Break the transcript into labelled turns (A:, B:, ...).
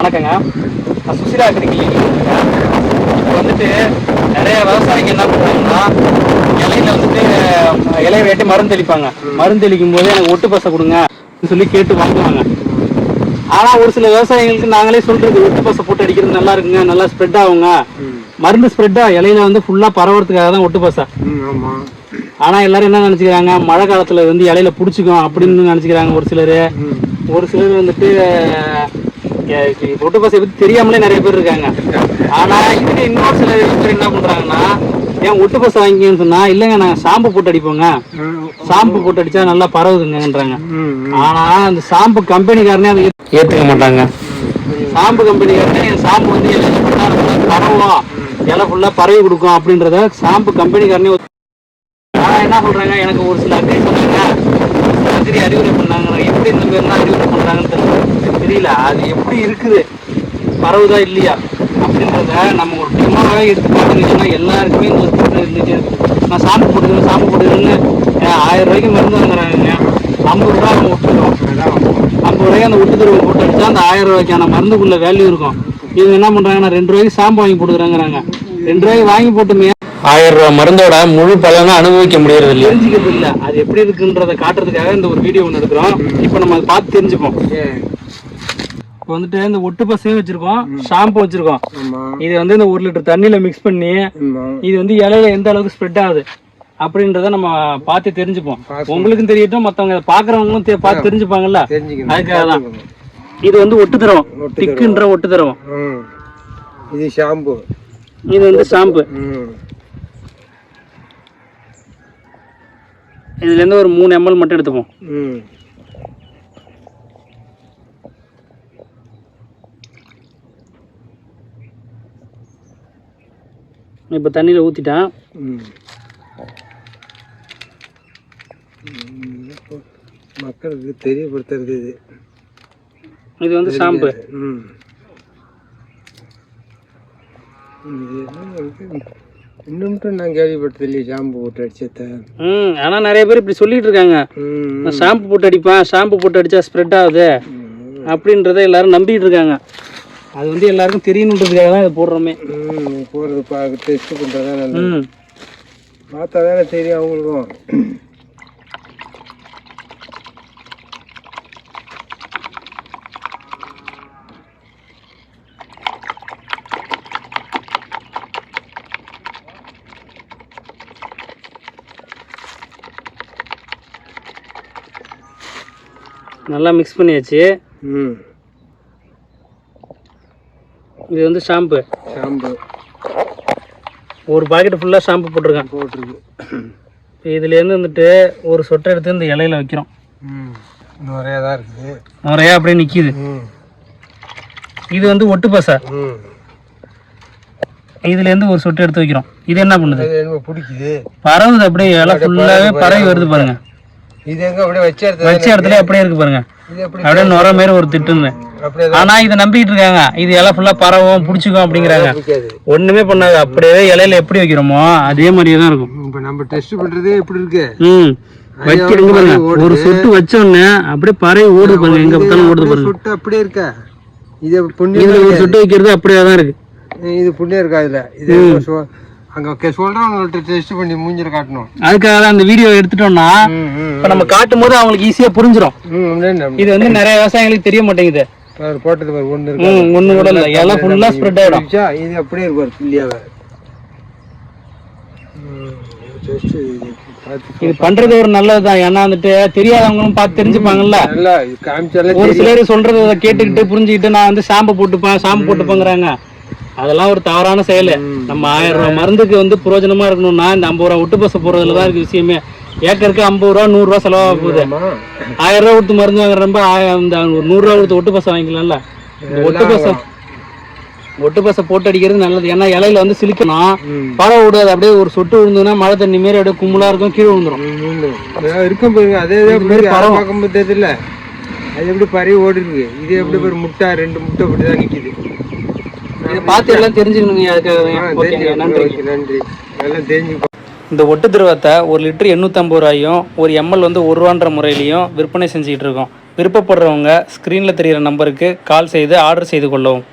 A: வணக்கங்க. நான் சுசிலா கிரிக்கி இப்போ வந்துட்டு நிறைய விவசாயிங்க என்ன பண்ணுறாங்கன்னா இலையில வந்துட்டு இலையை வெட்டி மருந்து தெளிப்பாங்க. மருந்து தெளிக்கும் போது எனக்கு ஒட்டு பசை கொடுங்க சொல்லி கேட்டு வாங்குவாங்க. ஆனா ஒரு சில விவசாயிகளுக்கு நாங்களே சொல்றது ஒட்டு பசை போட்டு அடிக்கிறது நல்லா இருக்குங்க நல்லா ஸ்ப்ரெட் ஆகுங்க. மருந்து ஸ்ப்ரெட் இலையில வந்து ஃபுல்லா பரவறதுக்காக தான் ஒட்டு பசை.
B: ம் ஆமாம்
A: ஆனா எல்லாரும் என்ன நினைச்சுக்கிறாங்க மழை காலத்துல வந்து இலையில புடிச்சுக்கும் அப்படின்னு நினைச்சுக்கிறாங்க ஒரு சிலர். ஒரு சிலர் வந்துட்டு ஒட்டு பசை பத்தி தெரியாமலே நிறைய பேர் இருக்காங்க. ஆனா இதுக்கு இன்னொரு சில பேர் என்ன பண்றாங்கன்னா ஏன் ஒட்டு பசை வாங்கிக்கன்னு சொன்னா இல்லைங்க நாங்க ஷாம்பு போட்டு அடிப்போங்க. ஷாம்பு போட்டு அடிச்சா நல்லா பரவுதுங்கன்றாங்க. ஆனா அந்த ஷாம்பு கம்பெனிக்காரனே அதை ஏத்துக்க மாட்டாங்க. ஷாம்பு கம்பெனிக்காரனே ஷாம்பு வந்து பரவும் இலை ஃபுல்லா பரவி கொடுக்கும் அப்படின்றத ஷாம்பு கம்பெனிக்காரனே ஆனா என்ன சொல்றாங்க எனக்கு ஒரு சில அக்ரி சொன்னாங்க. அக்ரி அறிவுரை பண்ணாங்க. எப்படி இந்த பேர்லாம் அறிவுரை அது எப்படி இருக்குது? பரவுதா இல்லையா? அப்படின்றத நம்ம ஒரு டெமோவாக எடுத்து பார்த்தீங்கன்னா எல்லாருக்குமே இந்த ஒரு பிரச்சனை இருந்துச்சு. நான் சாம்பு போட்டுக்கிறேன் சாம்பு போட்டுக்கிறேன்னு ஏன் ஆயிரம் ரூபாய்க்கு மருந்து வாங்குறாங்க ஐம்பது ரூபா அவங்க விட்டுருவோம் ஐம்பது ரூபாய்க்கு அந்த விட்டு தருவம் போட்டு அடிச்சா அந்த ஆயிரம் ரூபாய்க்கான மருந்துக்குள்ள வேல்யூ இருக்கும். இவங்க என்ன பண்றாங்கன்னா ரெண்டு ரூபாய்க்கு சாம்பு வாங்கி போட்டுக்கிறாங்கிறாங்க. ரெண்டு ரூபாய்க்கு வாங்கி போட்டுமே. ஆயிரம் ரூபாய் மருந்தோட முழு பலனை அனுபவிக்க முடியறது இல்லை தெரிஞ்சுக்கிறது இல்ல அது எப்படி இருக்குன்றத காட்டுறதுக்காக இந்த ஒரு வீடியோ ஒன்று எடுக்கிறோம். இப்போ நம்ம அதை பார்த்து தெரிஞ்சுப்போம். இப்போ வந்துட்டு இந்த ஒட்டு பசையும் வச்சிருக்கோம் ஷாம்பு வச்சிருக்கோம். இது வந்து இந்த ஒரு லிட்டர் தண்ணியில மிக்ஸ் பண்ணி இது வந்து இலையில எந்த அளவுக்கு ஸ்ப்ரெட் ஆகுது அப்படின்றத நம்ம பார்த்து தெரிஞ்சுப்போம். உங்களுக்கும் தெரியட்டும் மத்தவங்க பாக்குறவங்களும் பார்த்து தெரிஞ்சுப்பாங்கல்ல? அதுக்காக தான். இது வந்து ஒட்டு திரவம். திக்குன்ற ஒட்டு திரவம்.
B: இது ஷாம்பு
A: இது வந்து ஷாம்பு இதுல இருந்து ஒரு மூணு எம்எல் மட்டும் எடுத்துப்போம். இப்போ தண்ணியில ஊத்திட்டேன்
B: ம் மக்களுக்கு தெரியப்படுத்துறது இது
A: இது வந்து ஷாம்பு?
B: இன்னும் நான் கேள்விப்பட்டது இல்லையே ஷாம்பு போட்டு அடிச்சத
A: ம் ஆனா நிறைய பேர் இப்படி சொல்லிட்டு இருக்காங்க. நான் ஷாம்பு போட்டு அடிப்பேன் ஷாம்பு போட்டு அடிச்சா ஸ்ப்ரெட் ஆகுது. அப்படின்றத எல்லாரும் நம்பிட்டு இருக்காங்க. அது வந்து எல்லாருக்கும் தெரியணுன்றதுக்காக தான் இதை போடுறோமே.
B: ம் போகிறது பார்க்க டெஸ்ட் பண்ணுறதா நல்லது பார்த்தா தானே தெரியும் அவங்களுக்கும்.
A: நல்லா மிக்ஸ் பண்ணியாச்சு.
B: ம்.
A: இது வந்து ஷாம்பு.
B: ஷாம்பு.
A: ஒரு பாக்கெட் ஃபுல்லாக ஷாம்பு போட்டிருக்கேன்
B: போட்டிருக்கு.
A: இதுலேருந்து வந்துட்டு ஒரு சொட்டை எடுத்து இந்த இலையில வைக்கிறோம்.
B: ம். நிறையா தான் இருக்குது.
A: நிறையா அப்படியே நிற்கிது இது வந்து ஒட்டு பசை. இதுலேருந்து ஒரு சொட்டு எடுத்து வைக்கிறோம். இது என்ன பண்ணுது?
B: பிடிக்குது.
A: பரவுது அப்படியே இலை ஃபுல்லாகவே பரவி வருது பாருங்க.
B: இது எங்க அப்படியே வச்ச இடத்துல
A: வச்ச இடத்துல அப்படியே இருக்கு பாருங்க.
B: இது எப்படி
A: அப்படியே நுர மாரி ஒரு திட்டுன்னு ஆனா இதை நம்பிக்கிட்டு இருக்காங்க. இது இலை ஃபுல்லா பரவும் பிடிச்சிக்கும் அப்படிங்கிறாங்க. ஒண்ணுமே பண்ணாது. அப்படியே இலையில எப்படி வைக்கிறோமோ அதே மாதிரியே தான் இருக்கும்.
B: இப்போ நம்ம டெஸ்ட் பண்றதே எப்படி இருக்கு.
A: ம். வைக்கிறீங்க பாருங்க. ஒரு சொட்டு வச்ச உடனே அப்படியே பறவை ஓடுது பாருங்க. எங்க பார்த்தாலும் ஓடுது பாருங்க.
B: சுட்டு அப்படியே இருக்கா? இது புண்ணியம்
A: ஒரு சொட்டு வைக்கிறது அப்படியே தான் இருக்கு.
B: இது புண்ணியம் இருக்கா இதுல? இது அங்க சொல்றவங்கள்ட்ட டெஸ்ட் பண்ணி மூஞ்சில காட்டணும்.
A: அதுக்காக தான் அந்த வீடியோ எடுத்துட்டோம்னா இப்ப நம்ம காட்டும் போது அவங்களுக்கு ஈஸியா புரிஞ்சிடும் இது வந்து நிறைய விவசாயிகளுக்கு தெரிய மாட்டேங்குது.
B: போட்டது பாரு ஒண்ணு இருக்கு
A: ஒண்ணு கூட இல்ல. இலை ஃபுல்லா ஸ்ப்ரெட்
B: பிடிச்சா இது அப்படியே டெஸ்ட் பார்த்து
A: இது பண்றது ஒரு நல்லதுதான். ஏன்னா வந்துட்டு தெரியாதவங்களும் பார்த்து தெரிஞ்சுப்பாங்கல்ல. ஒரு சிலர் சொல்றத கேட்டுக்கிட்டு புரிஞ்சுக்கிட்டு நான் வந்து ஷாம்பு போட்டுப்பேன் ஷாம்பு போட்டுப்பேங்கிறாங்க. அதெல்லாம் ஒரு தவறான செயல். நம்ம ஆயிரம் ரூபாய் மருந்துக்கு வந்து பிரயோஜனமா இருக்கணும்னா இந்த ஐம்பது ரூபா ஒட்டு பசை போடுறதுல தான் இருக்கு விஷயமே. ஏக்கருக்கு ஐம்பது ரூபா நூறு ரூபா செலவாக போகுது. ஆயிரம் ரூபா கொடுத்து மருந்து வாங்குறப்ப ஆயிரம் இந்த ஒரு நூறு ரூபா கொடுத்து ஒட்டு பசை வாங்கிக்கலாம்ல. ஒட்டு பசை ஒட்டு பசை போட்டு அடிக்கிறது நல்லது. ஏன்னா இலையில வந்து சிலிக்கணும்.
B: ம்.
A: பழம் விடாது அப்படியே ஒரு சொட்டு விழுந்துன்னா மழை தண்ணி மாரி அப்படியே கும்பலா இருக்கும் கீழே விழுந்துரும்.
B: அதான் இருக்கும் பாருங்க. அதே யாரும் பார்க்கும்போது தெரியல அது எப்படி பறவை ஓடி இருக்கு இது எப்படி ஒரு முட்டை ரெண்டு முட்டை அப்படி தான் நிக்குது.
A: இதை பார்த்து எல்லாம் தெரிஞ்சுக்கணுங்க. நன்றி
B: நன்றி. நல்லா
A: இந்த ஒட்டு திரவத்தை ஒரு லிட்டர் எண்ணூற்றம்பது ரூபாயும் ஒரு எம்எல் வந்து ஒரு ரூபான்ற முறையிலையும் விற்பனை செஞ்சுக்கிட்டு இருக்கோம். விருப்பப்படுறவங்க ஸ்க்ரீனில் தெரிகிற நம்பருக்கு கால் செய்து ஆர்டர் செய்து கொள்ளவும்.